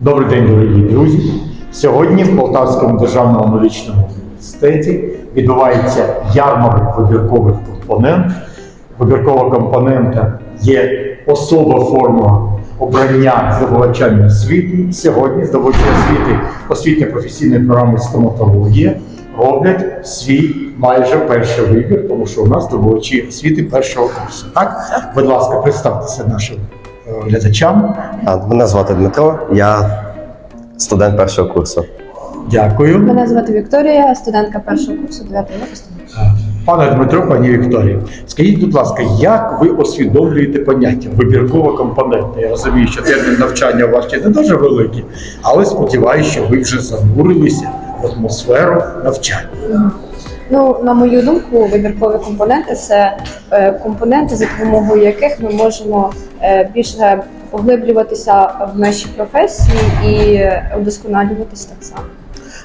Добрий день, дорогі друзі. Сьогодні в Полтавському державному медичному університеті відбувається ярмарок вибіркових компонент. Вибіркова компонента є особа форма обрання здобувачами освіти. Сьогодні здобувачі освіти освітньо-професійної програми стоматологія роблять свій майже перший вибір, тому що у нас здобувачі освіти першого курсу. Так, будь ласка, представтеся нашим глядачам. Мене звати Дмитро, я студент першого курсу. Дякую. Мене звати Вікторія, студентка першого курсу 9 випуску. Пане Дмитро, пані Вікторія, скажіть, будь ласка, як ви усвідомлюєте поняття вибіркова компонента? Я розумію, що термін навчання у вас ще не дуже великий, але сподіваюся, що ви вже занурилися в атмосферу навчання. Ну, на мою думку, вибіркові компоненти це е, компоненти, за допомогою яких ми можемо е, більше поглиблюватися в нашій професії і удосконалюватись так само.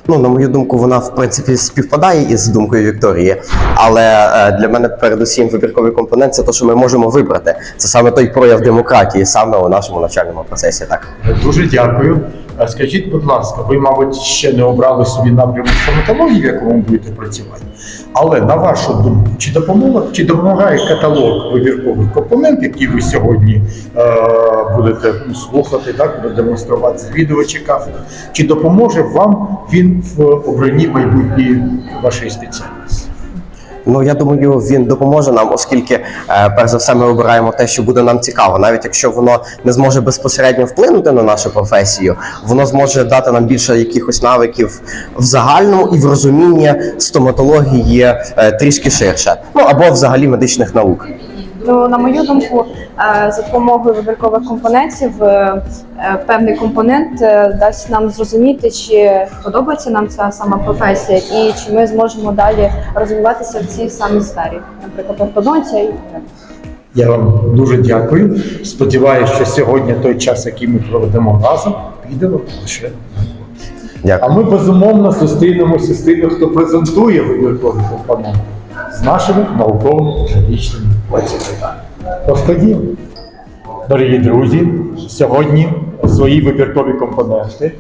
Ну, на мою думку, вона в принципі співпадає із думкою Вікторії. Але е, для мене передусім вибірковий компонент це те, що ми можемо вибрати. Це саме той прояв демократії, саме у нашому навчальному процесі. Так. Дуже дякую. Скажіть, будь ласка, ви, мабуть, ще не обрали собі напрямок стоматології, в якому будете працювати. Але на вашу думку, чи допомога, чи допомагає каталог вибіркових компонентів, які ви сьогодні е, будете слухати, так будете демонструвати звідувачі кафедри, чи допоможе вам він в обранні майбутньої вашої спеціальності? Ну я думаю, він допоможе нам, оскільки е, перш за все ми обираємо те, що буде нам цікаво, навіть якщо воно не зможе безпосередньо вплинути на нашу професію, воно зможе дати нам більше якихось навиків в загальному і в розумінні стоматології е, трішки ширше, ну або взагалі медичних наук. Ну, на мою думку, е, за допомогою вибіркових компонентів е, е, певний компонент дасть нам зрозуміти, чи подобається нам ця сама професія, і чи ми зможемо далі розвиватися в цій самій сфері, наприклад, ортодонція і так. Я вам дуже дякую. Сподіваюся, що сьогодні той час, який ми проведемо разом, піде вам лише. користь. А ми безумовно зустрінемося з тими, хто презентує вибіркові компоненти з нашими науково-педагогічними працівниками. Тож. Дорогі друзі, сьогодні свої вибіркові компоненти е,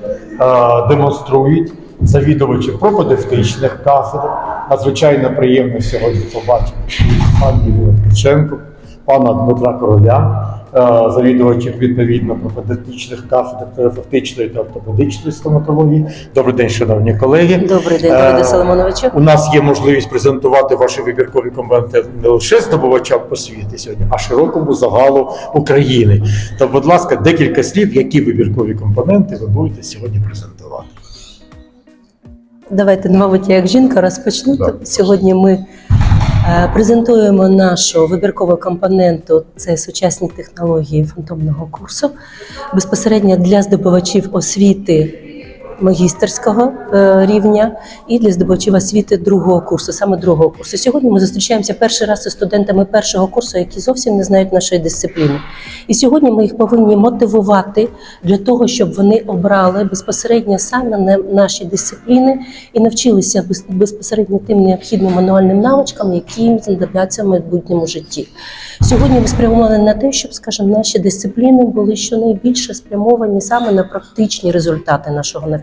демонструють завідувачі пропедевтичних кафедр. Надзвичайно приємно сьогодні побачити пані Ткаченко, пана Дмитра Короля, завідувачів відповідно пропедевтичних кафедр терапевтичної та ортопедичної стоматології. Добрий день, шановні колеги. Добрий день, Е, Давиде Соломоновичу. У нас є можливість презентувати ваші вибіркові компоненти не лише здобувачам освіти сьогодні, а широкому загалу України. То, будь ласка, декілька слів, які вибіркові компоненти ви будете сьогодні презентувати. Давайте, мабуть, я як жінка розпочну. Так. Сьогодні ми е, презентуємо нашу вибіркову компоненту. Це сучасні технології фантомного курсу. Безпосередньо для здобувачів освіти магістерського е, рівня і для здобувачів освіти другого курсу, саме другого курсу. Сьогодні ми зустрічаємося перший раз із студентами першого курсу, які зовсім не знають нашої дисципліни. І сьогодні ми їх повинні мотивувати для того, щоб вони обрали безпосередньо саме на наші дисципліни і навчилися безпосередньо тим необхідним мануальним навичкам, які їм знадобляться в майбутньому житті. Сьогодні ми спрямовані на те, щоб, скажімо, наші дисципліни були щонайбільше спрямовані саме на практичні результати нашого навчання,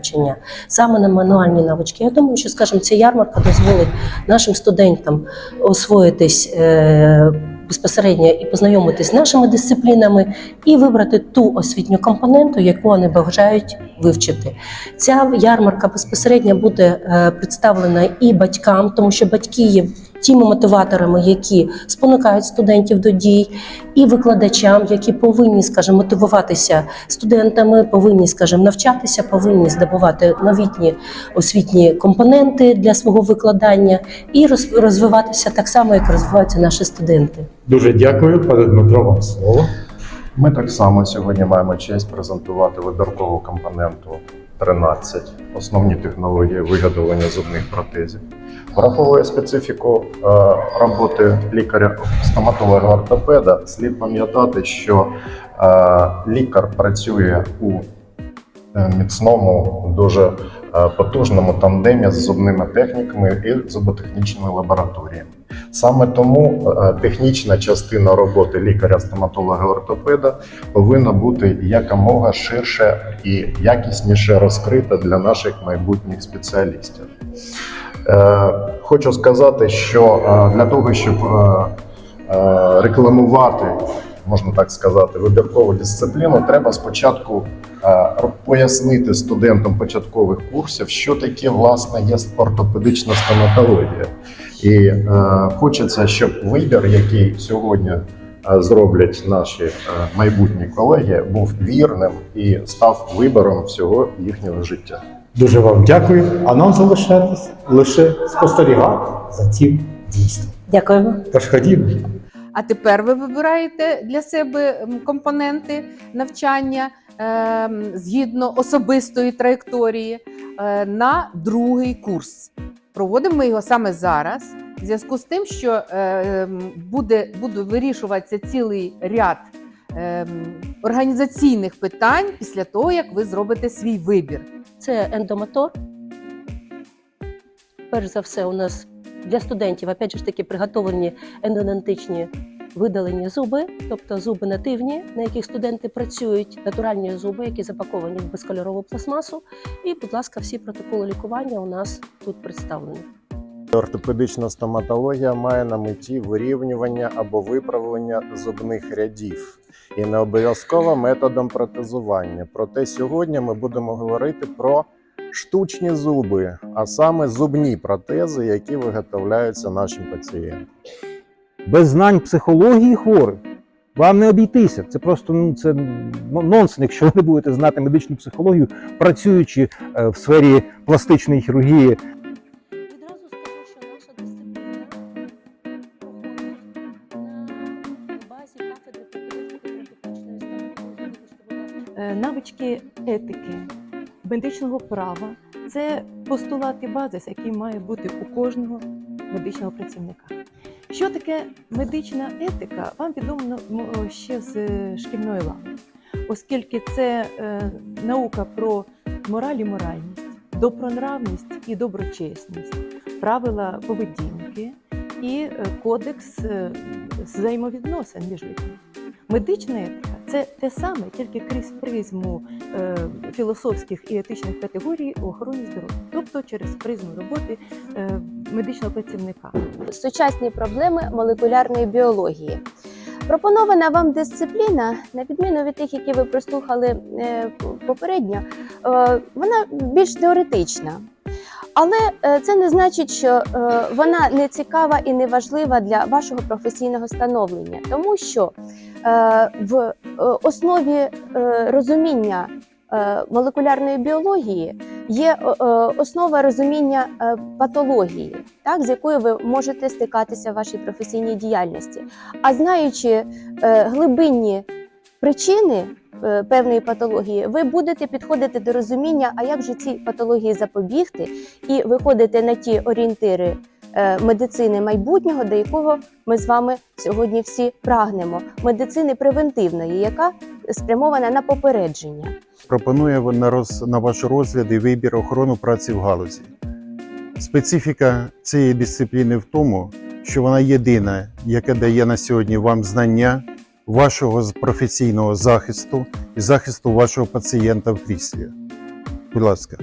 саме на мануальні навички. Я думаю, що, скажімо, ця ярмарка дозволить нашим студентам освоїтись. Е- Безпосередньо і познайомитись з нашими дисциплінами і вибрати ту освітню компоненту, яку вони бажають вивчити. Ця ярмарка безпосередньо буде е, представлена і батькам, тому що батьки є тими мотиваторами, які спонукають студентів до дій, і викладачам, які повинні, скажімо, мотивуватися студентами, повинні, скажімо, навчатися, повинні здобувати новітні освітні компоненти для свого викладання і роз- розвиватися так само, як розвиваються наші студенти. Дуже дякую, пане Дмитро, вам слово. Ми так само сьогодні маємо честь презентувати вибіркову компоненту 13 основні технології виготовлення зубних протезів. Враховує специфіку е, роботи лікаря стоматолога ортопеда слід пам'ятати, що е, лікар працює у е, міцному, дуже е, потужному тандемі з зубними техніками і зуботехнічними лабораторіями. Саме тому е, технічна частина роботи лікаря-стоматолога-ортопеда повинна бути якомога ширше і якісніше розкрита для наших майбутніх спеціалістів. Е, Хочу сказати, що е, для того, щоб рекламувати, можна так сказати, вибіркову дисципліну, треба спочатку пояснити студентам початкових курсів, що таке власне є ортопедична стоматологія. І е, хочеться, щоб вибір, який сьогодні е, зроблять наші е, майбутні колеги, був вірним і став вибором всього їхнього життя. Дуже вам дякую, а нам залишатись лише спостерігати за цим дійством. Дякуємо. Тож ходімо. А тепер ви вибираєте для себе компоненти навчання ем, згідно особистої траєкторії е, на другий курс. Проводимо ми його саме зараз, в зв'язку з тим, що е, буде, буде вирішуватися цілий ряд ем, організаційних питань після того, як ви зробите свій вибір. Це ендомотор. Перш за все, у нас для студентів, опять же таки, приготовлені ендодонтичні видалені зуби, тобто зуби нативні, на яких студенти працюють, натуральні зуби, які запаковані в безкольорову пластмасу. І, будь ласка, всі протоколи лікування у нас тут представлені. Ортопедична стоматологія має на меті вирівнювання або виправлення зубних рядів і не обов'язково методом протезування. Проте сьогодні ми будемо говорити про штучні зуби, а саме зубні протези, які виготовляються нашим пацієнтам. Без знань психології хворих вам не обійтися. Це просто ну, це нонсенс, якщо ви не будете знати медичну психологію, працюючи е, в сфері пластичної хірургії. Е, навички етики, медичного права це постулати базис, який має бути у кожного медичного працівника. Що таке медична етика, вам відомо ще з е, шкільної лави, оскільки це е, наука про мораль і моральність, добронравність і доброчесність, правила поведінки і е, кодекс взаємовідносин між людьми. Медична етика це те саме, тільки крізь призму філософських і етичних категорій у охороні здоров'я, тобто через призму роботи медичного працівника. сучасні проблеми молекулярної біології. Пропонована вам дисципліна, на відміну від тих, які ви прослухали е, попередньо, е, вона більш теоретична. Але е, це не значить, що вона не цікава і не важлива для вашого професійного становлення, тому що в основі розуміння молекулярної біології є е, е, основа розуміння е, патології, так, з якою ви можете стикатися в вашій професійній діяльності. А знаючи глибинні причини певної патології, ви будете підходити до розуміння, а як же цій патології запобігти, і виходити на ті орієнтири медицини майбутнього, до якого ми з вами сьогодні всі прагнемо. Медицини превентивної, яка спрямована на попередження. пропонує на, роз, на ваш розгляд і вибір охорону праці в галузі. Специфіка цієї дисципліни в тому, що вона єдина, яка дає на сьогодні вам знання вашого професійного захисту і захисту вашого пацієнта в кріслі. Будь ласка.